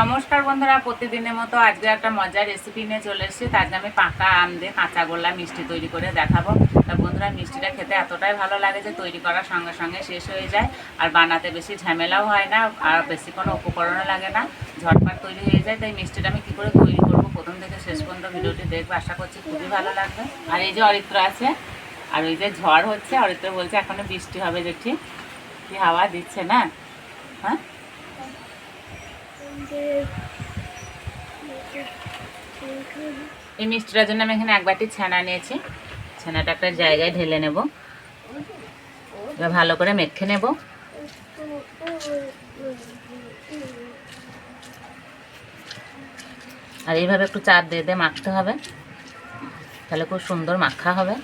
নমস্কার বন্ধুরা, প্রতিদিনের মতো আজকে একটা মজার রেসিপি নিয়ে চলে এসেছি। তার আমি পাকা আম দিয়ে কাঁচা গোল্লা মিষ্টি তৈরি করে দেখাবো। তা বন্ধুরা, মিষ্টিটা খেতে এতটাই ভালো লাগে যে তৈরি করার সঙ্গে সঙ্গে শেষ হয়ে যায়। আর বানাতে বেশি ঝামেলাও হয় না, আর বেশি কোনো উপকরণও লাগে না। ঝটপট তৈরি হয়ে যায়, তাই মিষ্টিটা আমি কী করে তৈরি করব প্রথম থেকে শেষ পর্যন্ত ভিডিওটি দেখব। আশা করছি খুবই ভালো লাগবে। আর এই যে অরিত্র আছে, আর ওই যে ঝড় হচ্ছে, অরিত্র বলছে এখনও বৃষ্টি হবে যে ঠিক কি হাওয়া দিচ্ছে না? হ্যাঁ? এই মিষ্টিটার জন্য আমি এখানে এক বাটি ছানা নিয়েছি। ছানাটা একটা জায়গায় ঢেলে নেব। এবার ভালো করে মেখে নেব। আর এইভাবে একটু চার দিয়ে দিয়ে মাখতে হবে। তাহলে খুব সুন্দর মাখা হবে।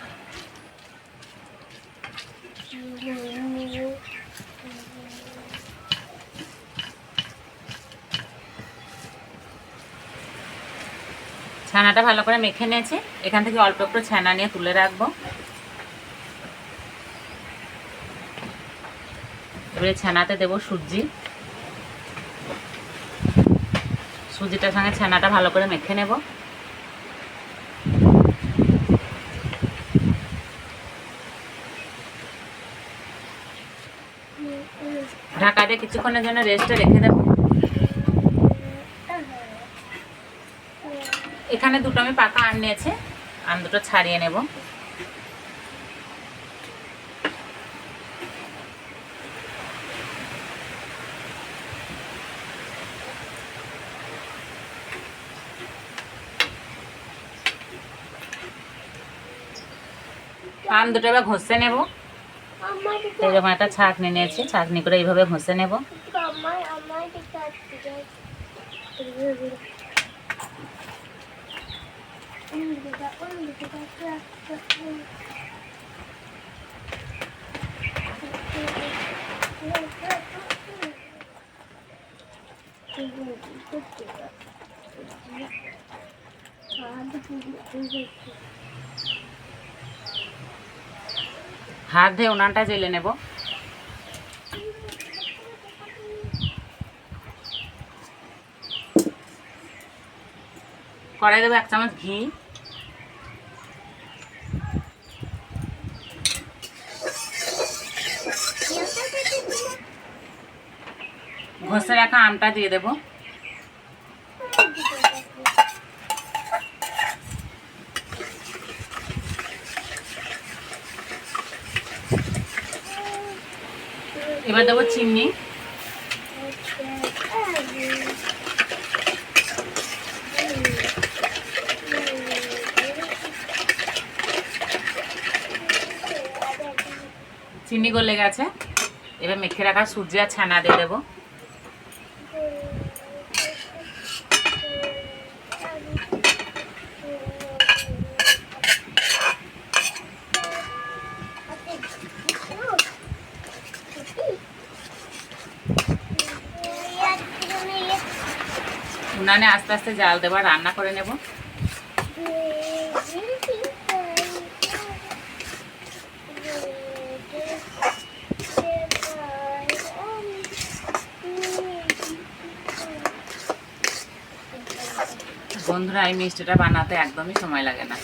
ছানাটা ভালো করে মেখে নিয়েছি। এখান থেকে অল্প একটু ছানা নিয়ে তুলে রাখব। এবারে ছানাতে দেবো সুজি। সুজিটার সঙ্গে ছানাটা ভালো করে মেখে নেব। ঢাকা দিয়ে কিছুক্ষণের জন্য রেস্টে রেখে দেবো। এখানে দুটো আমি পাকা আম নিয়েছি, আম দুটো ছাড়িয়ে নেব। আম দুটো এবার ঘষে নেব। এরকম একটা ছাঁকনি নিয়েছি ছাঁকনি করে এইভাবে ঘষে নেব। হাত ধুয়ে উনানটা জেলে নেব। কড়াই দেবো এক চামচ ঘি। ঘষে রাখা আমটা দিয়ে দেবো। এবার দেবো চিনি চিনি গলে গেছে। এবার মেখে রাখা সূর্য আর ছানা দিয়ে দেবো। উনানে আস্তে আস্তে জাল দেবো রান্না করে নেব। বন্ধুরা, এই মিষ্টিটা বানাতে একদমই সময় লাগে না।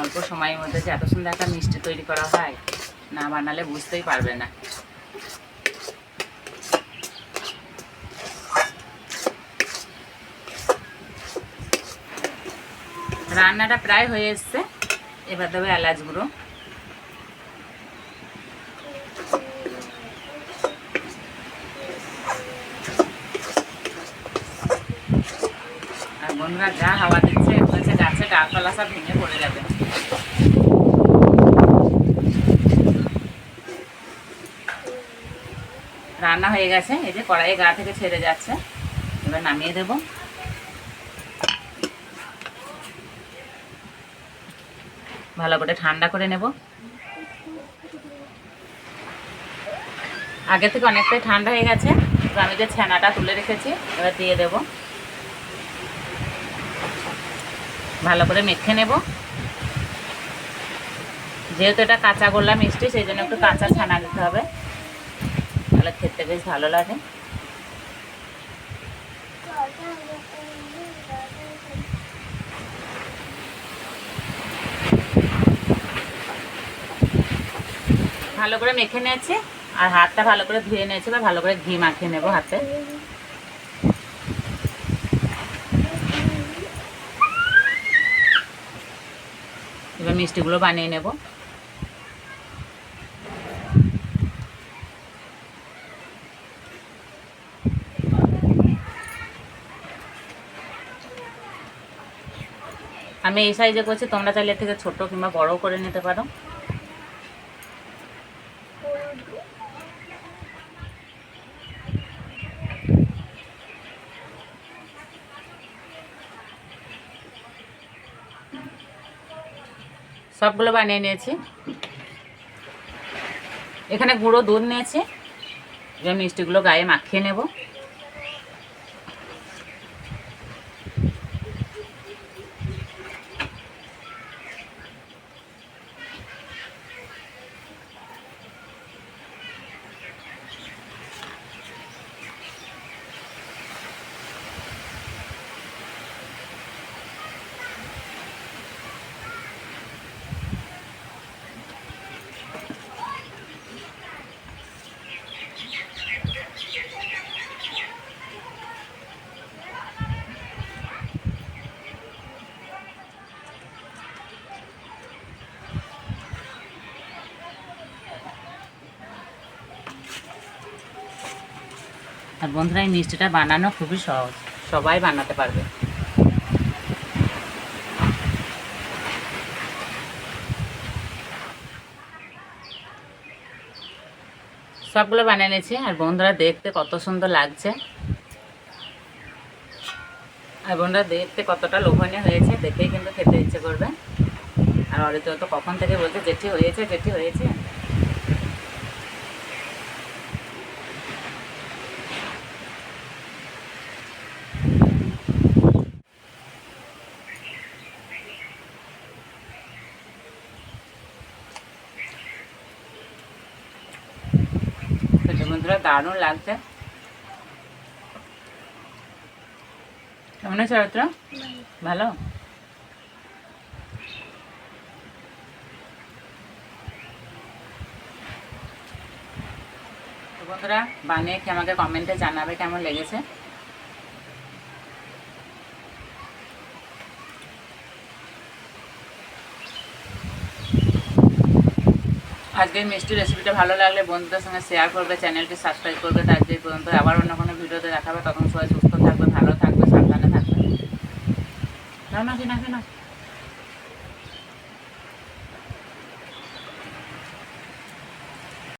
অল্প সময়ের মধ্যে যে এত সুন্দর একটা মিষ্টি তৈরি করা হয়, না বানালে বুঝতেই পারবে না। রান্নাটা প্রায় হয়ে এসছে। এবার দেবে এলাচ গুঁড়ো। আর বন্ধুরা, যা হাওয়া দিচ্ছে হচ্ছে গাছে ডালপালা সব ভেঙে পড়ে যাবে। রান্না হয়ে গেছে, এই যে কড়াইয়ে গা থেকে ছেড়ে যাচ্ছে, এবার নামিয়ে দেবো। ভালো করে ঠান্ডা করে নেব। আগে থেকে অনেকটাই ঠান্ডা হয়ে গেছে আমি যে ছানাটা তুলে রেখেছি, এবার দিয়ে দেব। ভালো করে মেখে নেব। যেহেতু এটা কাঁচা গোল্লা মিষ্টি, সেই জন্য একটু কাঁচা ছানা দিতে হবে। তাহলে খেতে বেশ ভালো লাগে। ভালো করে মেখে নিয়েছি, আর হাতটা ভালো করে ধুয়ে নিয়েছি, এবার ভালো করে ঘি মাখিয়ে নেব হাতে। এবার মিষ্টিগুলো বানিয়ে নেব। আমি এই সাইজে করছি, তোমরা চাইলে থেকে ছোট কিংবা বড়ও করে নিতে পারো। সবগুলো বানিয়ে নিয়েছি। এখানে গুঁড়ো দুধ নিয়েছি। এবার মিষ্টিগুলো গায়ে মাখিয়ে নেব। আর বন্ধুরা, এই মিষ্টিটা বানানো খুবই সহজ। সবাই বানাতে পারবে। সবগুলো বানিয়ে নিয়েছি, আর বন্ধুরা, দেখতে কত সুন্দর লাগছে। আর বন্ধুরা, দেখতে কতটা লোভনীয় হয়েছে, দেখেই কিন্তু খেতে ইচ্ছে করবে। আর অরিত তো কখন থেকে বলছে যেটি হয়েছে যেটি হয়েছে খেতে বন্ধুরা দারুণ লাগছে। কেমন আছে অরিত্র ভালো। বন্ধুরা বানিয়ে কি আমাকে কমেন্টে জানাবে কেমন লেগেছে? আজকের মিষ্টি রেসিপিটা ভালো লাগলে বন্ধুদের সঙ্গে শেয়ার করবে চ্যানেলটি সাবস্ক্রাইব করবে, তার যে পর্যন্ত। আবার অন্য কোনো ভিডিওতে দেখাবে। তখন সবাই সুস্থ থাকবে, ভালো থাকবে, সাবধানে থাকবে। না না না।